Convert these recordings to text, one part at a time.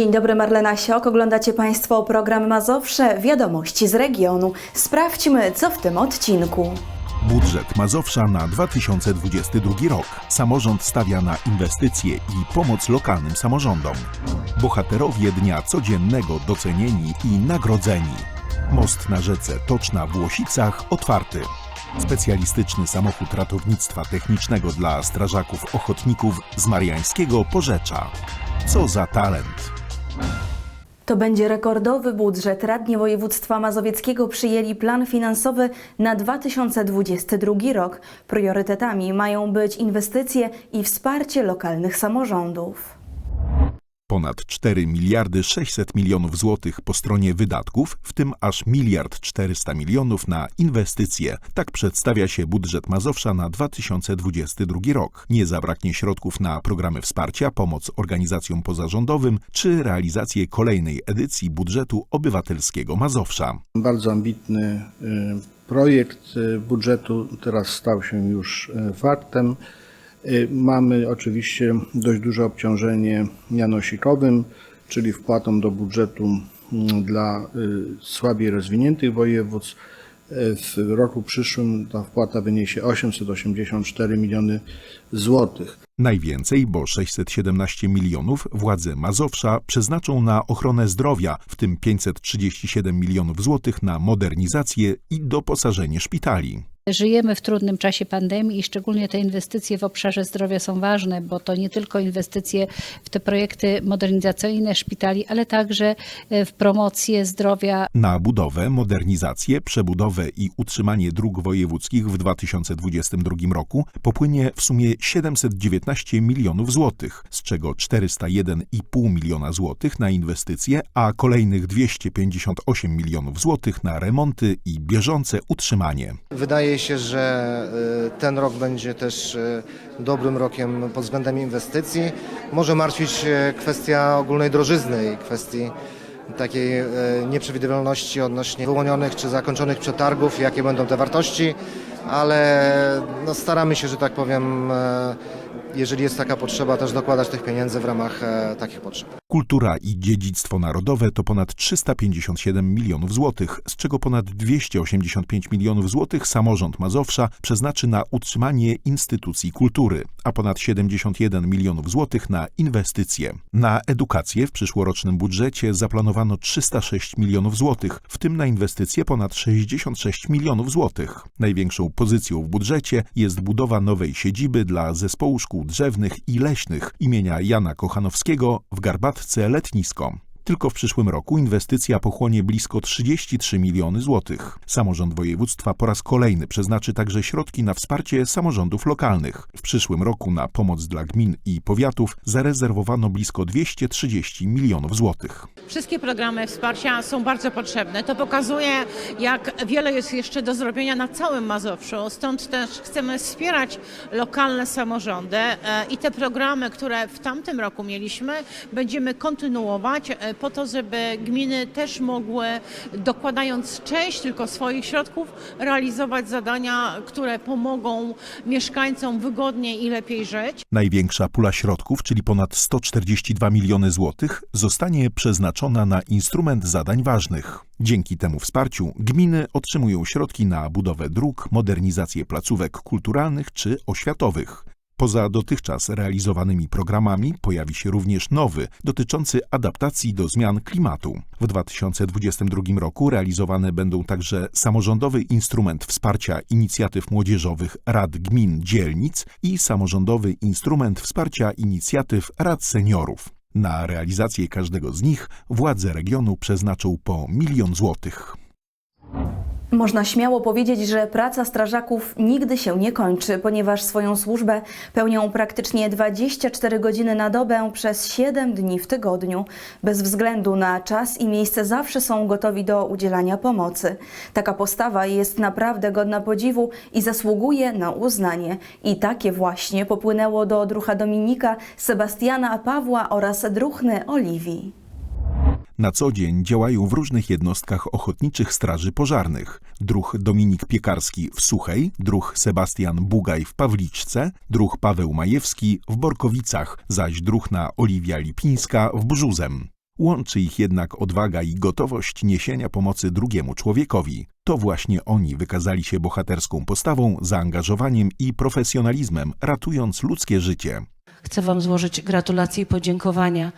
Dzień dobry, Marlena Siok. Oglądacie Państwo program Mazowsze Wiadomości z regionu. Sprawdźmy, co w tym odcinku. Budżet Mazowsza na 2022 rok. Samorząd stawia na inwestycje i pomoc lokalnym samorządom. Bohaterowie dnia codziennego docenieni i nagrodzeni. Most na rzece Toczna w Łosicach otwarty. Specjalistyczny samochód ratownictwa technicznego dla strażaków ochotników z Mariańskiego Porzecza. Co za talent! To będzie rekordowy budżet. Radni województwa mazowieckiego przyjęli plan finansowy na 2022 rok. Priorytetami mają być inwestycje i wsparcie lokalnych samorządów. Ponad 4 miliardy 600 milionów złotych po stronie wydatków, w tym aż miliard 400 milionów na inwestycje. Tak przedstawia się budżet Mazowsza na 2022 rok. Nie zabraknie środków na programy wsparcia, pomoc organizacjom pozarządowym czy realizację kolejnej edycji budżetu obywatelskiego Mazowsza. Bardzo ambitny y, projekt y, budżetu teraz stał się już y, faktem. Y, Mamy oczywiście dość duże obciążenie mianosikowym, czyli wpłatą do budżetu mm, dla y, słabiej rozwiniętych województw. Y, W roku przyszłym ta wpłata wyniesie 884 miliony złotych. Najwięcej, bo 617 milionów, władze Mazowsza przeznaczą na ochronę zdrowia, w tym 537 milionów złotych na modernizację i doposażenie szpitali. Żyjemy w trudnym czasie pandemii i szczególnie te inwestycje w obszarze zdrowia są ważne, bo to nie tylko inwestycje w te projekty modernizacyjne szpitali, ale także e, w promocję zdrowia Na budowę, modernizację, przebudowę i utrzymanie dróg wojewódzkich w 2022 roku popłynie w sumie 719 milionów złotych, z czego 401,5 miliona złotych na inwestycje, a kolejnych 258 milionów złotych na remonty i bieżące utrzymanie. Wydaje się, że y, ten rok będzie też y, dobrym rokiem pod względem inwestycji. Może martwić kwestia ogólnej drożyzny i kwestii takiej y, nieprzewidywalności odnośnie wyłonionych czy zakończonych przetargów, jakie będą te wartości, ale no, staramy się, że tak powiem, jeżeli jest taka potrzeba, też dokładać tych pieniędzy w ramach e, takich potrzeb. Kultura i dziedzictwo narodowe to ponad 357 milionów złotych, z czego ponad 285 milionów złotych samorząd Mazowsza przeznaczy na utrzymanie instytucji kultury, a ponad 71 milionów złotych na inwestycje. Na edukację w przyszłorocznym budżecie zaplanowano 306 milionów złotych, w tym na inwestycje ponad 66 milionów złotych. Największą pozycją w budżecie jest budowa nowej siedziby dla zespołu szkół drzewnych i leśnych imienia Jana Kochanowskiego w Garbatce Letnisko. Tylko w przyszłym roku inwestycja pochłonie blisko 33 miliony złotych. Samorząd województwa po raz kolejny przeznaczy także środki na wsparcie samorządów lokalnych. W przyszłym roku na pomoc dla gmin i powiatów zarezerwowano blisko 230 milionów złotych. Wszystkie programy wsparcia są bardzo potrzebne. To pokazuje, jak wiele jest jeszcze do zrobienia na całym Mazowszu. Stąd też chcemy wspierać lokalne samorządy e, i te programy, które w tamtym roku mieliśmy, będziemy kontynuować e, po to, żeby gminy też mogły, dokładając część tylko swoich środków, realizować zadania, które pomogą mieszkańcom wygodniej i lepiej żyć. Największa pula środków, czyli ponad 142 miliony złotych, zostanie przeznaczona na instrument zadań ważnych. Dzięki temu wsparciu gminy otrzymują środki na budowę dróg, modernizację placówek kulturalnych czy oświatowych. Poza dotychczas realizowanymi programami pojawi się również nowy, dotyczący adaptacji do zmian klimatu. W 2022 roku realizowane będą także samorządowy instrument wsparcia inicjatyw młodzieżowych Rad Gmin Dzielnic i samorządowy instrument wsparcia inicjatyw Rad Seniorów. Na realizację każdego z nich władze regionu przeznaczą po milion złotych. Można śmiało powiedzieć, że praca strażaków nigdy się nie kończy, ponieważ swoją służbę pełnią praktycznie 24 godziny na dobę przez 7 dni w tygodniu. Bez względu na czas i miejsce zawsze są gotowi do udzielania pomocy. Taka postawa jest naprawdę godna podziwu i zasługuje na uznanie. I takie właśnie popłynęło do drucha Dominika, Sebastiana Pawła oraz druchny Oliwii. Na co dzień działają w różnych jednostkach ochotniczych straży pożarnych. Druh Dominik Piekarski w Suchej, druh Sebastian Bugaj w Pawliczce, druh Paweł Majewski w Borkowicach, zaś druhna Oliwia Lipińska w Brzuzem. Łączy ich jednak odwaga i gotowość niesienia pomocy drugiemu człowiekowi. To właśnie oni wykazali się bohaterską postawą, zaangażowaniem i profesjonalizmem, ratując ludzkie życie. Chcę Wam złożyć gratulacje i podziękowania,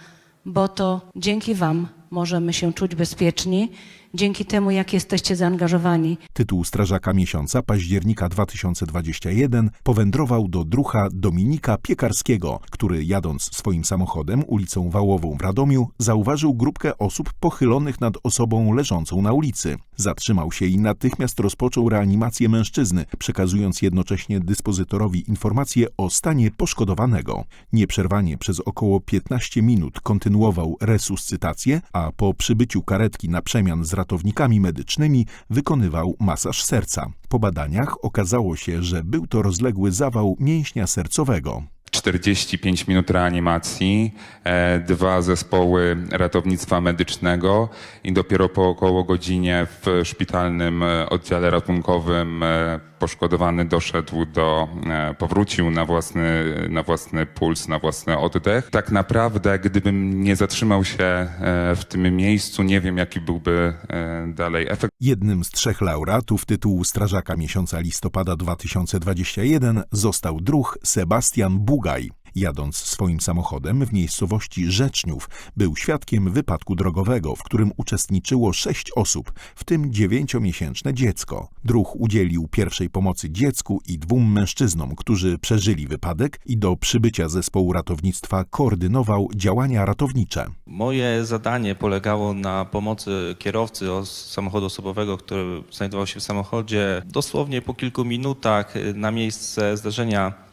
bo to dzięki Wam możemy się czuć bezpieczni, dzięki temu, jak jesteście zaangażowani. Tytuł Strażaka Miesiąca października 2021 powędrował do drucha Dominika Piekarskiego, który jadąc swoim samochodem ulicą Wałową w Radomiu zauważył grupkę osób pochylonych nad osobą leżącą na ulicy. Zatrzymał się i natychmiast rozpoczął reanimację mężczyzny, przekazując jednocześnie dyspozytorowi informację o stanie poszkodowanego. Nieprzerwanie przez około 15 minut kontynuował resuscytację, a po przybyciu karetki na przemian z ratownikami medycznymi wykonywał masaż serca. Po badaniach okazało się, że był to rozległy zawał mięśnia sercowego. 45 minut reanimacji, e, dwa zespoły ratownictwa medycznego i dopiero po około godzinie w szpitalnym e, oddziale ratunkowym e, poszkodowany doszedł do, e, powrócił na własny, na własny puls, na własny oddech. Tak naprawdę, gdybym nie zatrzymał się e, w tym miejscu, nie wiem jaki byłby e, dalej efekt. Jednym z trzech laureatów tytułu Strażaka Miesiąca listopada 2021 został druh Sebastian Bugaj. Jadąc swoim samochodem w miejscowości Rzeczniów, był świadkiem wypadku drogowego, w którym uczestniczyło sześć osób, w tym dziewięciomiesięczne dziecko. Druh udzielił pierwszej pomocy dziecku i dwóm mężczyznom, którzy przeżyli wypadek i do przybycia zespołu ratownictwa koordynował działania ratownicze. Moje zadanie polegało na pomocy kierowcy samochodu osobowego, który znajdował się w samochodzie. Dosłownie po kilku minutach na miejsce zdarzenia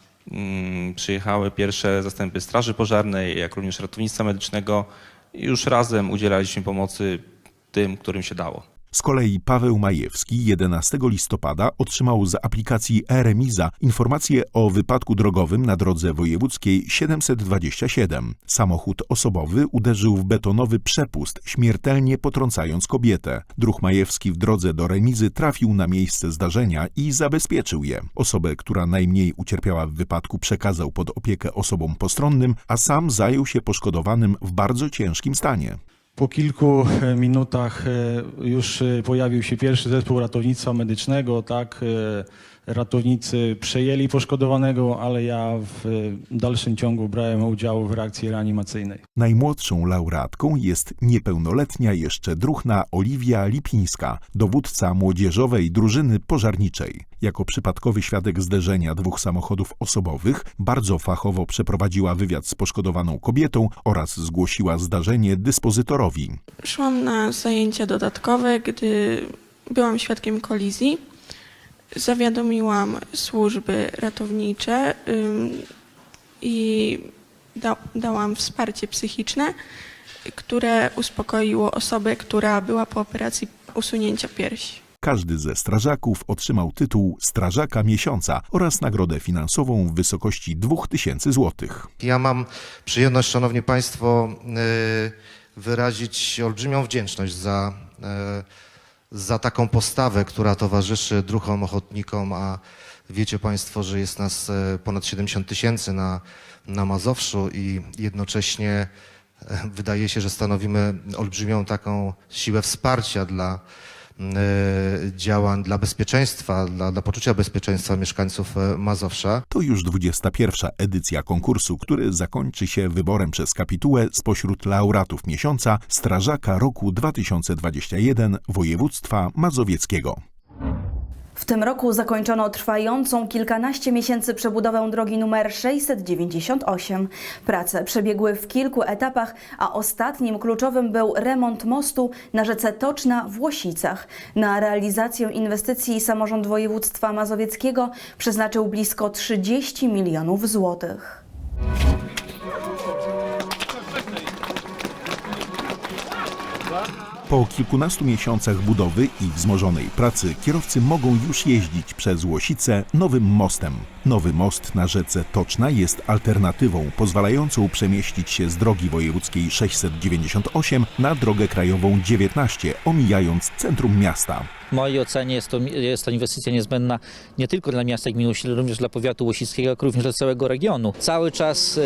przyjechały pierwsze zastępy Straży Pożarnej, jak również ratownictwa medycznego. Już razem udzielaliśmy pomocy tym, którym się dało. Z kolei Paweł Majewski 11 listopada otrzymał z aplikacji e-Remiza informację o wypadku drogowym na drodze wojewódzkiej 727. Samochód osobowy uderzył w betonowy przepust, śmiertelnie potrącając kobietę. Druh Majewski w drodze do remizy trafił na miejsce zdarzenia i zabezpieczył je. Osobę, która najmniej ucierpiała w wypadku, przekazał pod opiekę osobom postronnym, a sam zajął się poszkodowanym w bardzo ciężkim stanie. Po kilku e, minutach e, już e, pojawił się pierwszy zespół ratownictwa medycznego, tak. Ratownicy przejęli poszkodowanego, ale ja w e, dalszym ciągu brałem udział w reakcji reanimacyjnej. Najmłodszą laureatką jest niepełnoletnia jeszcze druhna Oliwia Lipińska, dowódca młodzieżowej drużyny pożarniczej. Jako przypadkowy świadek zderzenia dwóch samochodów osobowych bardzo fachowo przeprowadziła wywiad z poszkodowaną kobietą oraz zgłosiła zdarzenie dyspozytorowi. Szłam na zajęcia dodatkowe, gdy byłam świadkiem kolizji. Zawiadomiłam służby ratownicze i da, dałam wsparcie psychiczne, które uspokoiło osobę, która była po operacji usunięcia piersi. Każdy ze strażaków otrzymał tytuł Strażaka Miesiąca oraz nagrodę finansową w wysokości 2000 złotych. Ja mam przyjemność, Szanowni Państwo, y, wyrazić olbrzymią wdzięczność za, y, za taką postawę, która towarzyszy druhom ochotnikom, a wiecie Państwo, że jest nas y, ponad 70 tysięcy na, na Mazowszu i jednocześnie y, wydaje się, że stanowimy olbrzymią taką siłę wsparcia dla działań dla bezpieczeństwa, dla, dla poczucia bezpieczeństwa mieszkańców y, Mazowsza. To już 21. edycja konkursu, który zakończy się wyborem przez kapitułę spośród laureatów miesiąca Strażaka roku 2021 województwa mazowieckiego. W tym roku zakończono trwającą kilkanaście miesięcy przebudowę drogi numer 698. Prace przebiegły w kilku etapach, a ostatnim kluczowym był remont mostu na rzece Toczna w Łosicach. Na realizację inwestycji samorząd województwa mazowieckiego przeznaczył blisko 30 milionów złotych. Po kilkunastu miesiącach budowy i wzmożonej pracy kierowcy mogą już jeździć przez Łosice nowym mostem. Nowy most na rzece Toczna jest alternatywą pozwalającą przemieścić się z drogi wojewódzkiej 698 na drogę krajową 19, omijając centrum miasta. W mojej ocenie jest to, jest to inwestycja niezbędna nie tylko dla miasta gminy ale również dla powiatu łosickiego, jak również dla całego regionu. Cały czas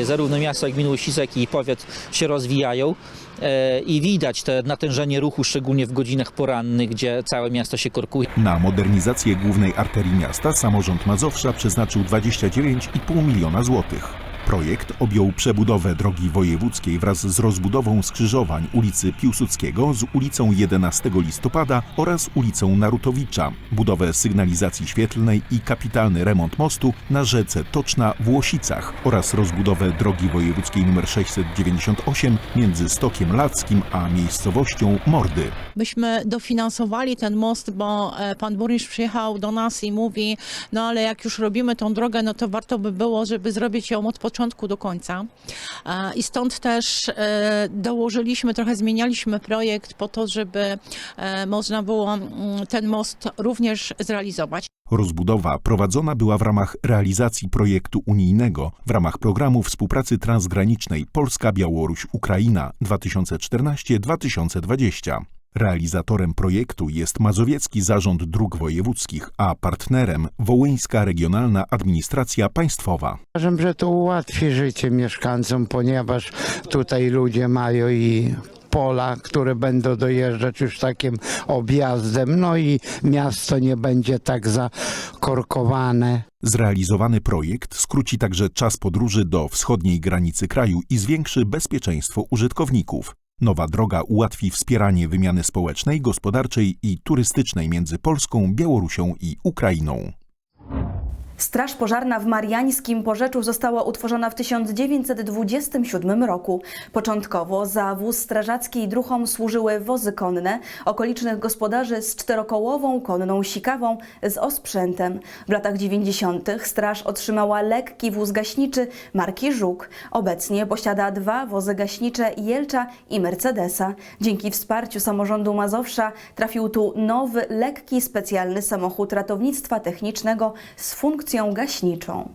e, zarówno miasto, jak gmina Łosice, jak i powiat się rozwijają e, i widać te natężenie ruchu, szczególnie w godzinach porannych, gdzie całe miasto się korkuje. Na modernizację głównej arterii miasta samorząd Mazowsza przeznaczył 29,5 miliona złotych. Projekt objął przebudowę drogi wojewódzkiej wraz z rozbudową skrzyżowań ulicy Piłsudskiego z ulicą 11 listopada oraz ulicą Narutowicza, budowę sygnalizacji świetlnej i kapitalny remont mostu na rzece Toczna w Łosicach oraz rozbudowę drogi wojewódzkiej nr 698 między Stokiem Lackim a miejscowością Mordy. Myśmy dofinansowali ten most, bo e, pan burmistrz przyjechał do nas i mówi, no ale jak już robimy tą drogę, no to warto by było, żeby zrobić ją od początku do końca. I stąd też e, dołożyliśmy, trochę zmienialiśmy projekt po to, żeby e, można było ten most również zrealizować. Rozbudowa prowadzona była w ramach realizacji projektu unijnego w ramach programu współpracy transgranicznej Polska-Białoruś-Ukraina 2014-2020. Realizatorem projektu jest Mazowiecki Zarząd Dróg Wojewódzkich, a partnerem Wołyńska Regionalna Administracja Państwowa. Uważam, że to ułatwi życie mieszkańcom, ponieważ tutaj ludzie mają i pola, które będą dojeżdżać już takim objazdem, no i miasto nie będzie tak zakorkowane. Zrealizowany projekt skróci także czas podróży do wschodniej granicy kraju i zwiększy bezpieczeństwo użytkowników. Nowa droga ułatwi wspieranie wymiany społecznej, gospodarczej i turystycznej między Polską, Białorusią i Ukrainą. Straż pożarna w Mariańskim Porzeczu została utworzona w 1927 roku. Początkowo za wóz strażacki i druchom służyły wozy konne okolicznych gospodarzy z czterokołową konną sikawą z osprzętem. W latach 90. straż otrzymała lekki wóz gaśniczy marki Żuk. Obecnie posiada dwa wozy gaśnicze Jelcza i Mercedesa. Dzięki wsparciu samorządu Mazowsza trafił tu nowy, lekki, specjalny samochód ratownictwa technicznego z funkcją gaśniczą.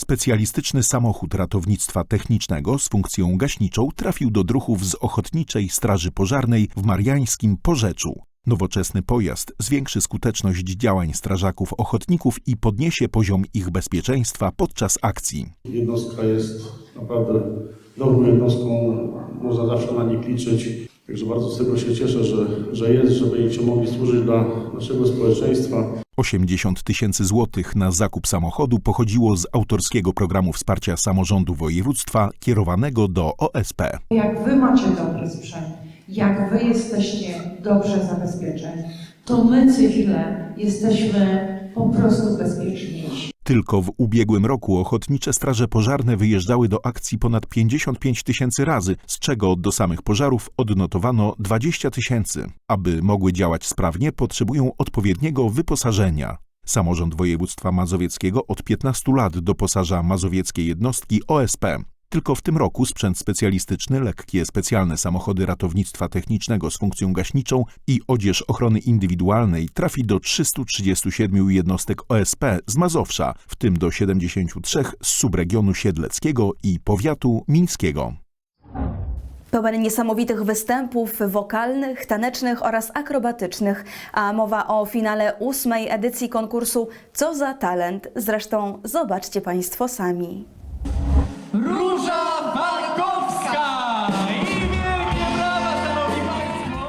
Specjalistyczny samochód ratownictwa technicznego z funkcją gaśniczą trafił do druhów z Ochotniczej Straży Pożarnej w Mariańskim Porzeczu. Nowoczesny pojazd zwiększy skuteczność działań strażaków ochotników i podniesie poziom ich bezpieczeństwa podczas akcji. Jednostka jest naprawdę dobrą jednostką, można zawsze na nich liczyć. Także bardzo z tego się cieszę, że, że jest, że będziecie mogli służyć dla naszego społeczeństwa. 80 tysięcy złotych na zakup samochodu pochodziło z autorskiego programu wsparcia samorządu województwa kierowanego do OSP. Jak wy macie dobry sprzęt, jak wy jesteście dobrze zabezpieczeni, to my, cywile, jesteśmy po prostu bezpieczniejsi. Tylko w ubiegłym roku ochotnicze straże pożarne wyjeżdżały do akcji ponad 55 tysięcy razy, z czego do samych pożarów odnotowano 20 tysięcy. Aby mogły działać sprawnie, potrzebują odpowiedniego wyposażenia. Samorząd województwa mazowieckiego od 15 lat doposaża mazowieckie jednostki OSP. Tylko w tym roku sprzęt specjalistyczny, lekkie specjalne samochody ratownictwa technicznego z funkcją gaśniczą i odzież ochrony indywidualnej trafi do 337 jednostek OSP z Mazowsza, w tym do 73 z subregionu siedleckiego i powiatu mińskiego. Pełen niesamowitych występów wokalnych, tanecznych oraz akrobatycznych, a mowa o finale ósmej edycji konkursu Co za talent. Zresztą zobaczcie Państwo sami. Róża Falkowska! I wielkie brawa, szanowni państwo!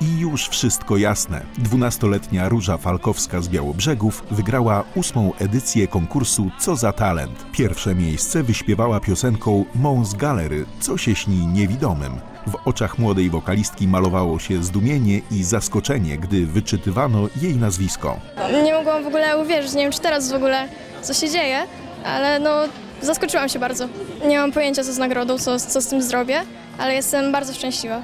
I już wszystko jasne. 12-letnia Róża Falkowska z Białobrzegów wygrała ósmą edycję konkursu Co za talent. Pierwsze miejsce wyśpiewała piosenką Mąz Galery, co się śni niewidomym. W oczach młodej wokalistki malowało się zdumienie i zaskoczenie, gdy wyczytywano jej nazwisko. Nie mogłam w ogóle uwierzyć, nie wiem czy teraz w ogóle co się dzieje, ale no zaskoczyłam się bardzo. Nie mam pojęcia co z nagrodą, co, co z tym zrobię, ale jestem bardzo szczęśliwa.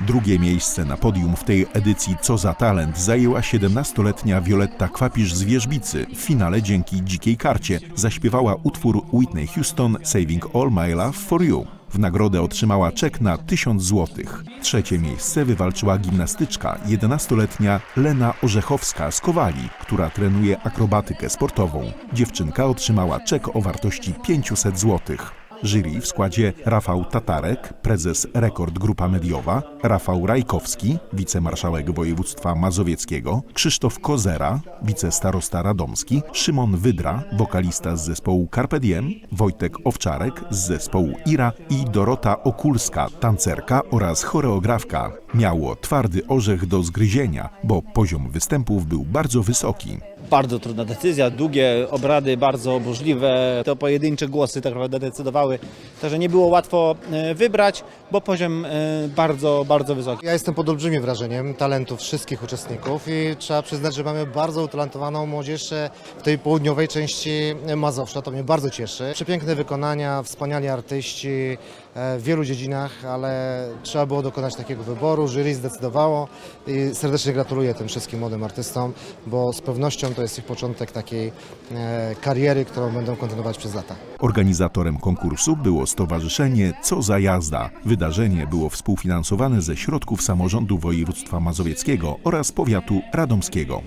Drugie miejsce na podium w tej edycji Co za talent zajęła 17-letnia Violetta Kwapisz z Wierzbicy. W finale dzięki dzikiej karcie zaśpiewała utwór Whitney Houston Saving All My Love for You. W nagrodę otrzymała czek na 1000 złotych. Trzecie miejsce wywalczyła gimnastyczka 11-letnia Lena Orzechowska z Kowali, która trenuje akrobatykę sportową. Dziewczynka otrzymała czek o wartości 500 złotych. Jury w składzie Rafał Tatarek, prezes Rekord Grupa Mediowa, Rafał Rajkowski, wicemarszałek województwa mazowieckiego, Krzysztof Kozera, wicestarosta radomski, Szymon Wydra, wokalista z zespołu Carpe Diem, Wojtek Owczarek z zespołu Ira i Dorota Okulska, tancerka oraz choreografka. Miało twardy orzech do zgryzienia, bo poziom występów był bardzo wysoki. Bardzo trudna decyzja, długie obrady, bardzo burzliwe. To pojedyncze głosy tak naprawdę decydowały. Także nie było łatwo e, wybrać, bo poziom e, bardzo, bardzo wysoki. Ja jestem pod olbrzymim wrażeniem talentów wszystkich uczestników i trzeba przyznać, że mamy bardzo utalentowaną młodzież e, w tej południowej części Mazowsza. To mnie bardzo cieszy. Przepiękne wykonania, wspaniali artyści w wielu dziedzinach, ale trzeba było dokonać takiego wyboru. Jury zdecydowało i serdecznie gratuluję tym wszystkim młodym artystom, bo z pewnością to jest ich początek takiej e, kariery, którą będą kontynuować przez lata. Organizatorem konkursu było Stowarzyszenie Co za jazda. Wydarzenie było współfinansowane ze środków samorządu województwa mazowieckiego oraz powiatu radomskiego.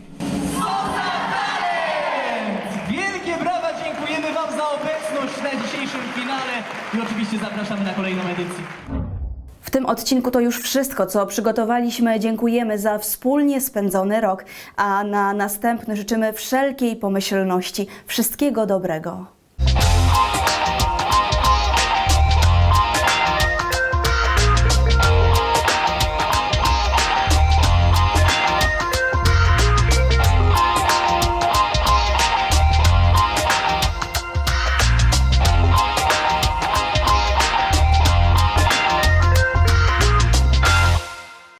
Oczywiście zapraszamy na kolejną edycję. W tym odcinku to już wszystko, co przygotowaliśmy. Dziękujemy za wspólnie spędzony rok, a na następny życzymy wszelkiej pomyślności. Wszystkiego dobrego.